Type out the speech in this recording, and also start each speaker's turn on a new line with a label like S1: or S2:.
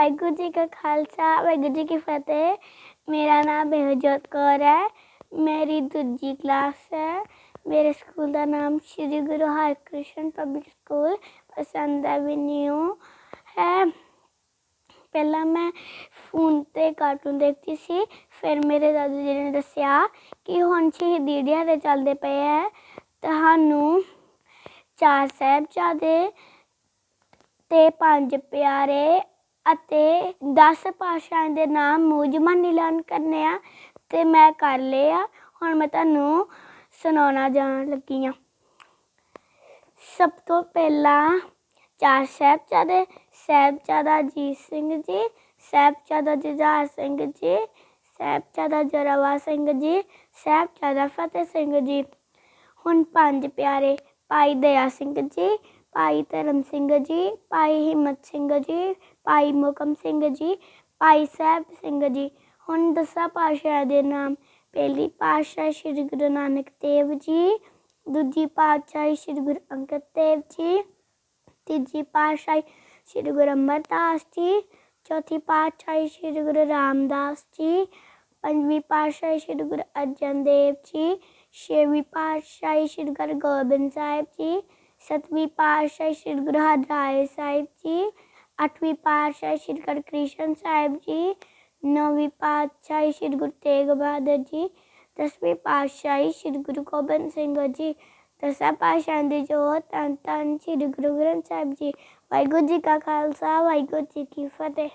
S1: ਵਾਹਿਗੁਰੂ ਜੀ ਕਾ ਖਾਲਸਾ, ਵਾਹਿਗੁਰੂ ਜੀ ਕੀ ਫਤਿਹ। ਮੇਰਾ ਨਾਮ ਬੇਹਜੋਤ ਕੌਰ ਹੈ। ਮੇਰੀ ਦੂਜੀ ਕਲਾਸ ਹੈ। ਮੇਰੇ ਸਕੂਲ ਦਾ ਨਾਮ Shri Guru Harkrishan public school Basant avenue ਹੈ। ਪਹਿਲਾਂ ਮੈਂ ਫੋਨ ਤੇ ਕਾਰਟੂਨ ਦੇਖਦੀ ਸੀ। ਫਿਰ ਮੇਰੇ ਦਾਦੂ ਜੀ ਨੇ ਦੱਸਿਆ ਕਿ ਹੁਣ ਸ਼ਹੀਦੀ ਦਿਹਾੜੇ ਚੱਲਦੇ ਪਏ ਹੈ। ਤੁਹਾਨੂੰ ਚਾਰ ਸਾਹਿਬਜ਼ਾਦੇ ਤੇ ਪੰਜ ਪਿਆਰੇ ਅਤੇ 10 ਪਾਤਸ਼ਾਹਾਂ ਦੇ ਨਾਮ ਮੂੰਹ ਜ਼ਬਾਨੀ ਐਲਾਨ ਕਰਨੇ ਆ ਤੇ ਮੈਂ ਕਰ ਲਏ ਆ। ਹੁਣ ਮੈਂ ਤੁਹਾਨੂੰ ਸੁਣਾਉਣਾ ਜਾਣ ਲੱਗੀ ਆ। ਸਭ ਤੋਂ ਪਹਿਲਾਂ ਚਾਰ ਸਾਹਿਬਜ਼ਾਦੇ, ਸਾਹਿਬਜ਼ਾਦਾ ਅਜੀਤ ਸਿੰਘ ਜੀ, ਸਾਹਿਬਜ਼ਾਦਾ ਜੁਝਾਰ ਸਿੰਘ ਜੀ, ਸਾਹਿਬਜ਼ਾਦਾ ਜੋਰਾਵਰ ਸਿੰਘ ਜੀ, ਸਾਹਿਬਜ਼ਾਦਾ ਫਤਿਹ ਸਿੰਘ ਜੀ। ਹੁਣ ਪੰਜ ਪਿਆਰੇ ਭਾਈ ਦਇਆ ਸਿੰਘ ਜੀ ਭਾਈ ਧਰਮ ਸਿੰਘ ਜੀ ਭਾਈ ਹਿੰਮਤ ਸਿੰਘ ਜੀ ਭਾਈ ਮੁਕਮ ਸਿੰਘ ਜੀ ਭਾਈ ਸਾਹਿਬ ਸਿੰਘ ਜੀ ਹੁਣ ਦਸਾਂ ਪਾਤਸ਼ਾਹ ਦੇ ਨਾਮ ਪਹਿਲੀ ਪਾਤਸ਼ਾਹ ਸ੍ਰੀ ਗੁਰੂ ਨਾਨਕ ਦੇਵ ਜੀ ਦੂਜੀ ਪਾਤਸ਼ਾਹ ਸ੍ਰੀ ਗੁਰੂ ਅੰਗਦ ਦੇਵ ਜੀ ਤੀਜੀ ਪਾਤਸ਼ਾਹ ਸ੍ਰੀ ਗੁਰੂ ਅਮਰਦਾਸ ਜੀ ਚੌਥੀ ਪਾਤਸ਼ਾਹ ਸ੍ਰੀ ਗੁਰੂ ਰਾਮਦਾਸ ਜੀ ਪੰਜਵੀਂ ਪਾਤਸ਼ਾਹ ਸ੍ਰੀ ਗੁਰੂ ਅਰਜਨ ਦੇਵ ਜੀ ਛੇਵੀਂ ਪਾਤਸ਼ਾਹ ਸ੍ਰੀ ਗੁਰੂ ਗੋਬਿੰਦ ਸਾਹਿਬ ਜੀ ਸਤਵੀਂ ਪਾਤਸ਼ਾਹ ਸ੍ਰੀ ਗੁਰੂ ਹਰਿਰਾਏ ਸਾਹਿਬ ਜੀ, ਅੱਠਵੀਂ ਪਾਤਸ਼ਾਹ ਸ੍ਰੀ ਗੁਰਕ੍ਰਿਸ਼ਨ ਸਾਹਿਬ ਜੀ, ਨੌਵੀਂ ਪਾਤਸ਼ਾਹ ਸ੍ਰੀ ਗੁਰੂ ਤੇਗ ਬਹਾਦਰ ਜੀ, ਦਸਵੀਂ ਪਾਤਸ਼ਾਹ ਸ੍ਰੀ ਗੁਰੂ ਗੋਬਿੰਦ ਸਿੰਘ ਜੀ, ਦਸਾਂ ਪਾਤਸ਼ਾਹ ਦੀ ਜੋਤ, ਧੰਨ ਧੰਨ ਸ੍ਰੀ ਗੁਰੂ ਗ੍ਰੰਥ ਸਾਹਿਬ ਜੀ। ਵਾਹਿਗੁਰੂ ਜੀ ਕਾ ਖਾਲਸਾ, ਵਾਹਿਗੁਰੂ ਜੀ ਕੀ ਫਤਿਹ।